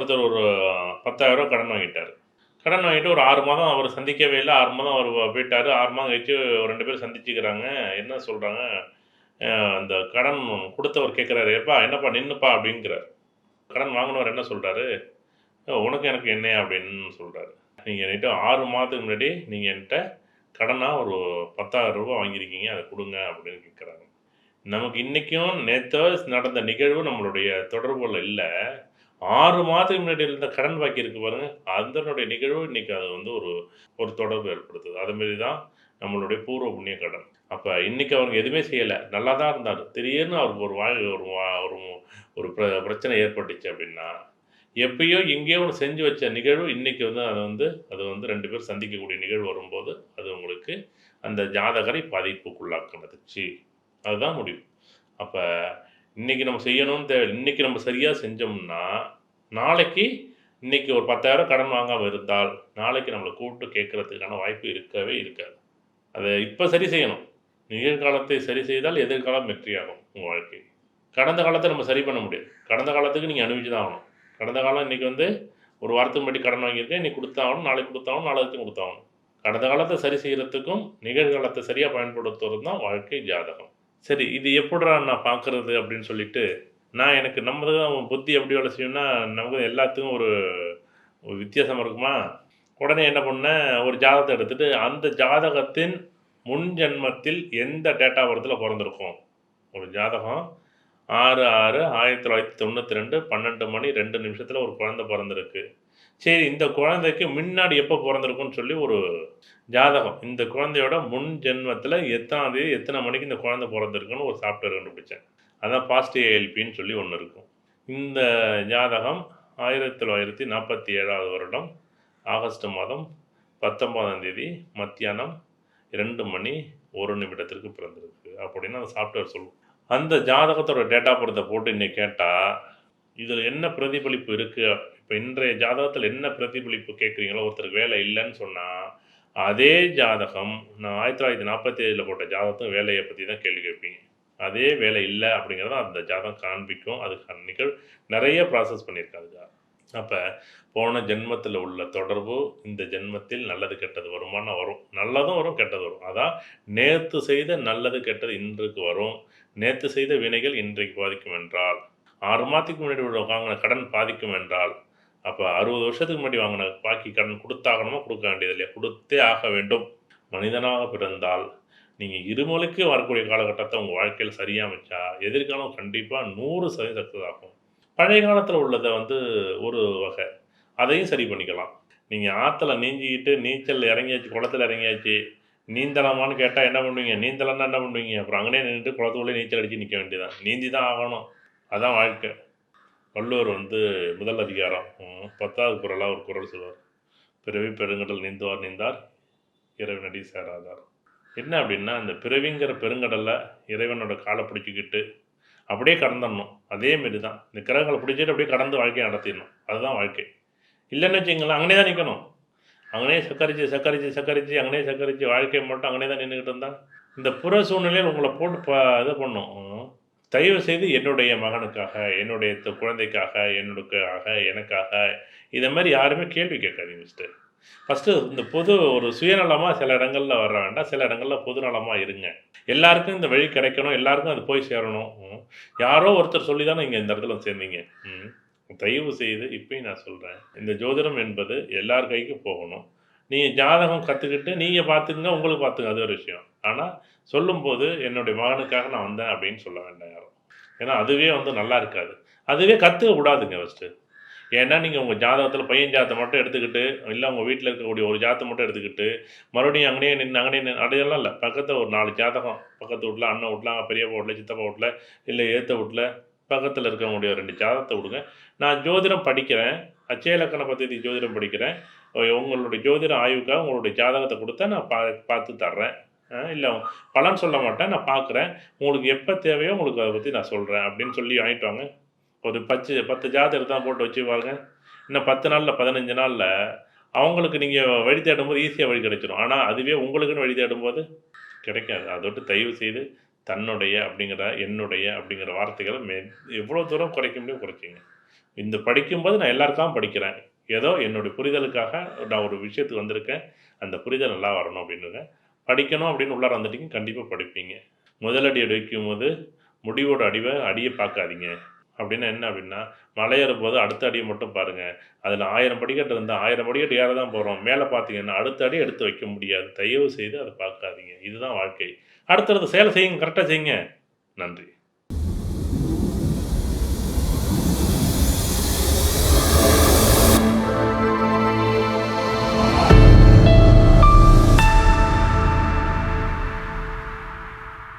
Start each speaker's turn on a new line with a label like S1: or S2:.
S1: ஒருத்தர் ஒரு பத்தாயிரரூவா கடன் வாங்கிட்டார். கடன் வாங்கிட்டு ஒரு ஆறு மாதம் அவர் சந்திக்கவே இல்லை. ஆறு மாதம் அவர் போயிட்டார். ஆறு மாதம் கழிச்சு ரெண்டு பேரும் சந்திச்சுக்கிறாங்க. என்ன சொல்கிறாங்க அந்த கடன் கொடுத்தவர் கேட்குறாரு ஏப்பா என்னப்பா நின்றுப்பா அப்படிங்கிறார். கடன் வாங்கினவர் என்ன சொல்கிறாரு உனக்கு எனக்கு என்ன அப்படின்னு சொல்கிறாரு நீங்கள் என்கிட்ட ஆறு மாதத்துக்கு முன்னாடி நீங்கள் என்கிட்ட கடனாக ஒரு பத்தாயிரம் ரூபாய் வாங்கியிருக்கீங்க. அதை கொடுங்க அப்படின்னு கேட்குறாங்க நமக்கு இன்றைக்கும் நேற்று நடந்த நிகழ்வு நம்மளுடைய தொடர்புகள் இல்லை. ஆறு மாதத்துக்கு முன்னாடி இருந்த கடன் பாக்கி இருக்கு பாருங்க. அதனுடைய நிகழ்வு இன்னைக்கு அது வந்து ஒரு ஒரு தொடர்பு ஏற்படுத்துது. அதுமாரி தான் நம்மளுடைய பூர்வ புண்ணிய கடன். அப்போ இன்னைக்கு அவங்க எதுவுமே செய்யலை. நல்லா தான் இருந்தார் திடீர்னு அவருக்கு ஒரு வாழ் ஒரு வா- ஒரு ஒரு பிர- பிரச்சனை ஏற்பட்டுச்சு அப்படின்னா எப்பயோ எங்கேயோ ஒன்று செஞ்சு வச்ச நிகழ்வு இன்னைக்கு வந்து அதை வந்து அது வந்து ரெண்டு பேர் சந்திக்கக்கூடிய நிகழ்வு வரும்போது அது உங்களுக்கு அந்த ஜாதகரை பாதிப்புக்குள்ளாக்குனதுச்சு அதுதான் முடிவு. அப்போ இன்னைக்கு நம்ம செய்யணும்னு தேவை இன்னைக்கு நம்ம சரியாக செஞ்சோம்னா நாளைக்கு இன்னைக்கு ஒரு பத்தாயிரம் கடன் வாங்காமல் இருந்தால் நாளைக்கு நம்மளை கூப்பிட்டு கேட்கறதுக்கான வாய்ப்பு இருக்கவே இருக்காது. அதை இப்போ சரி செய்யணும். நிகழ்காலத்தை சரி செய்தால் எதிர்காலம் வெற்றியாகும் உங்கள் வாழ்க்கை கடந்த காலத்தை நம்ம சரி பண்ண முடியாது. கடந்த காலத்துக்கு நீங்கள் அனுபவிச்சு தான் ஆகணும். கடந்த காலம் இன்றைக்கி வந்து ஒரு வாரத்துக்கு முன்னாடி கடன் வாங்கியிருக்கேன் இன்னைக்கு கொடுத்தாகணும் நாளைக்கு கொடுத்தாகணும் நாளைக்கு கொடுத்தாகணும். கடந்த காலத்தை சரி செய்கிறதுக்கும் நிகழ்காலத்தை சரியாக பயன்படுத்துவது தான் வாழ்க்கை ஜாதகம். சரி இது எப்படா நான் பார்க்குறது அப்படின்னு சொல்லிட்டு நான் எனக்கு நம்ம தான் புத்தி எப்படி வேலை செய்யணும்னா நமக்கு எல்லாத்துக்கும் ஒரு ஒரு வித்தியாசம் இருக்குமா? உடனே என்ன பண்ணேன் ஒரு ஜாதகத்தை எடுத்துட்டு அந்த ஜாதகத்தின் முன் ஜென்மத்தில் எந்த டேட்டா வரத்தில் பிறந்திருக்கும்? ஒரு ஜாதகம் ஆறு ஆறு ஆயிரத்தி தொள்ளாயிரத்தி தொண்ணூற்றி ரெண்டு பன்னெண்டு மணி ரெண்டு நிமிஷத்தில் ஒரு குழந்தை பிறந்திருக்கு. சரி இந்த குழந்தைக்கு முன்னாடி எப்போ பிறந்திருக்கும்னு சொல்லி ஒரு ஜாதகம். இந்த குழந்தையோட முன் ஜென்மத்தில் எத்தனாம் தேதி எத்தனை மணிக்கு இந்த குழந்தை பிறந்திருக்குன்னு ஒரு சாஃப்ட்வேர் கண்டுபிடிச்சேன். அதான் பாஸ்ட் ஏஎல்பின்னு சொல்லி ஒன்று இருக்கும். இந்த ஜாதகம் ஆயிரத்தி தொள்ளாயிரத்தி நாற்பத்தி ஏழாவது வருடம் ஆகஸ்ட் மாதம் பத்தொன்பதாம் தேதி மத்தியானம் ரெண்டு மணி ஒரு நிமிடத்திற்கு பிறந்திருக்கு அப்படின்னு அந்த சாஃப்ட்வேர் சொல்லும். அந்த ஜாதகத்தோட டேட்டா படத்தை போட்டு இன்னைக்கு கேட்டால் இதில் என்ன பிரதிபலிப்பு இருக்குது இப்போ இன்றைய ஜாதகத்தில் என்ன பிரதிபலிப்பு கேட்குறீங்களோ ஒருத்தருக்கு வேலை இல்லைன்னு சொன்னால் அதே ஜாதகம் நான் ஆயிரத்தி தொள்ளாயிரத்தி நாற்பத்தி ஏழில் போட்ட ஜாதகத்தும் வேலையை பற்றி தான் கேள்வி கேட்பீங்க. அதே வேலை இல்லை அப்படிங்கிறத அந்த ஜாதகம் காண்பிக்கும். அதுக்கான நிகழ் நிறைய ப்ராசஸ் பண்ணியிருக்காது அப்போ போன ஜென்மத்தில் உள்ள தொடர்பு இந்த ஜென்மத்தில் நல்லது கெட்டது வருமானம் வரும். நல்லதும் வரும் கெட்டது வரும். அதான் நேற்று செய்த நல்லது கெட்டது இன்றைக்கு வரும். நேற்று செய்த வினைகள் இன்றைக்கு பாதிக்கும் என்றால் ஆறு மாதத்துக்கு முன்னாடி உள்ள வாங்கின கடன் பாதிக்கும் என்றால் அப்போ அறுபது வருஷத்துக்கு முன்னாடி வாங்கின பாக்கி கடன் கொடுத்தாகணுமா கொடுக்க வேண்டியது இல்லையா கொடுத்தே ஆக வேண்டும். மனிதனாக பிறந்தால் நீங்கள் இருமலுக்கு வரக்கூடிய காலகட்டத்தை உங்கள் வாழ்க்கையில் சரியாக அமைச்சா எதிர்காலம் கண்டிப்பாக நூறு சதவீதம் சக்ஸஸ் ஆகும். பழைய காலத்தில் உள்ளதை வந்து ஒரு வகை. அதையும் சரி பண்ணிக்கலாம். நீங்கள் ஆற்றுல நீஞ்சிக்கிட்டு நீச்சல் இறங்கியாச்சு குளத்துல இறங்கியாச்சு நீந்தலாமான்னு கேட்டால் என்ன பண்ணுவீங்க? நீந்தலன்னா என்ன பண்ணுவீங்க? அப்புறம் அங்கேயே நின்றுட்டு குளத்துக்குள்ளே நீச்சல் அடித்து நிற்க வேண்டியதான் நீந்தி தான் ஆகணும். அதான் வாழ்க்கை. வள்ளுவர் வந்து முதல் அதிகாரம் பத்தாவது குரலாக ஒரு குரல் சொல்வார். பிறவி பெருங்கடல் நீந்துவார் நீந்தார் இறைவனடி சேராதார். என்ன அப்படின்னா அந்த பிறவிங்கிற பெருங்கடலில் இறைவனோட காலை பிடிச்சிக்கிட்டு அப்படியே கடந்துடணும். அதே மாரி தான் இந்த கிரகங்களை பிடிச்சிட்டு அப்படியே கடந்து வாழ்க்கையை நடத்திடணும். அதுதான் வாழ்க்கை. இல்லைன்னு வச்சுங்களேன் அங்கனே தான் நிற்கணும் அங்கனே சக்கரிச்சு சக்கரிச்சு சக்கரிச்சு அங்கனே சக்கரிச்சு வாழ்க்கையை மட்டும் அங்கனே தான் நின்றுக்கிட்டு இருந்தா. இந்த புற சூழ்நிலையில் உங்களை போட்டு ப இது பண்ணும். தயவு செய்து என்னுடைய மகனுக்காக என்னுடைய குழந்தைக்காக என்னுடைய எனக்காக இதை மாதிரி யாருமே கேள்வி கேட்காதீங்க மிஸ்டர் ஃபஸ்ட்டு இந்த பொது ஒரு சுயநலமாக சில இடங்களில் வர வேண்டாம். சில இடங்களில் பொதுநலமாக இருங்க. எல்லாருக்கும் இந்த வழி கிடைக்கணும். எல்லாருக்கும் அது போய் சேரணும். யாரோ ஒருத்தர் சொல்லி தானே இங்கே இந்த இடத்துல சேர்ந்தீங்க. ம். தயவு செய்து இப்பயும் நான் சொல்கிறேன் இந்த ஜோதிடம் என்பது எல்லார் கைக்கும் போகணும். நீங்கள் ஜாதகம் கற்றுக்கிட்டு நீங்கள் பார்த்துக்குங்க உங்களுக்கு பார்த்துங்க அது ஒரு விஷயம். ஆனால் சொல்லும்போது என்னுடைய மகனுக்காக நான் வந்தேன் அப்படின்னு சொல்ல வேண்டாம் யாரும். ஏன்னா அதுவே வந்து நல்லா இருக்காது. அதுவே கற்றுக்க கூடாதுங்க ஃபஸ்ட்டு ஏன்னா நீங்கள் உங்கள் ஜாதகத்தில் பையன் ஜாதத்தை மட்டும் எடுத்துக்கிட்டு இல்லை உங்கள் வீட்டில் இருக்கக்கூடிய ஒரு ஜாதத்தை மட்டும் எடுத்துக்கிட்டு மறுபடியும் அங்கேயே நின்று அங்கேயே நின்று அடையெல்லாம் இல்லை. பக்கத்தில் ஒரு நாலு ஜாதகம். பக்கத்து வீட்டில் அண்ணன் வீட்டில் பெரியப்பா வீட்டில் சித்தப்பா வீட்டில் இல்லை ஏற்ற வீட்டில் பக்கத்தில் இருக்கக்கூடிய ரெண்டு ஜாதகத்தை விடுங்க. நான் ஜோதிடம் படிக்கிறேன். அச்சய இலக்கண பദ്ധதி ஜோதிடம் படிக்கிறேன். உங்களுடைய ஜோதிட ஆய்வுக்காக உங்களுடைய ஜாதகத்தை கொடுத்தா நான் பா பார்த்து தர்றேன். இல்லை பலன் சொல்ல மாட்டேன் நான் பார்க்குறேன். உங்களுக்கு எப்போ தேவையோ உங்களுக்கு அதை பற்றி நான் சொல்கிறேன் அப்படின்னு சொல்லி வாங்கிட்டு வாங்க. ஒரு பத்து பத்து ஜாதகத்தை தான் போட்டு வச்சு பாருங்க இன்னும் பத்து நாளில் பதினஞ்சு நாளில் அவங்களுக்கு நீங்கள் வழி தேடும்போது ஈஸியாக வழி கிடைச்சிடும் ஆனால் அதுவே உங்களுக்குன்னு வழி தேடும்போது கிடைக்காது. அதோட்டு தயவு செய்து தன்னுடைய அப்படிங்கிற என்னுடைய அப்படிங்கிற வார்த்தைகளை மே எவ்வளோ தூரம் குறைக்க முடியும் குறைச்சிங்க. இந்த படிக்கும்போது நான் எல்லாருக்காகவும் படிக்கிறேன். ஏதோ என்னுடைய புரிதலுக்காக நான் ஒரு விஷயத்துக்கு வந்திருக்கேன். அந்த புரிதல் நல்லா வரணும் அப்படின்னுங்க. படிக்கணும் அப்படின்னு உள்ளார வந்துட்டீங்க கண்டிப்பாக படிப்பீங்க. முதலடி வைக்கும் போது முடிவோட அடிவை அடியை பார்க்காதீங்க. அப்படின்னா என்ன அப்படின்னா மலையேறும் போது அடுத்த அடியை மட்டும் பாருங்கள் அதில் ஆயிரம் படிக்கட்டு இருந்தால் ஆயிரம் படிக்கட்டு ஏற தான் போகிறோம் மேலே பார்த்தீங்கன்னா அடுத்த அடி எடுத்து வைக்க முடியாது. தயவு செய்து அதை பார்க்காதீங்க. இதுதான் வாழ்க்கை. அடுத்தடுத்த செயலை செய்யுங்க கரெக்டாக செய்யுங்க. நன்றி.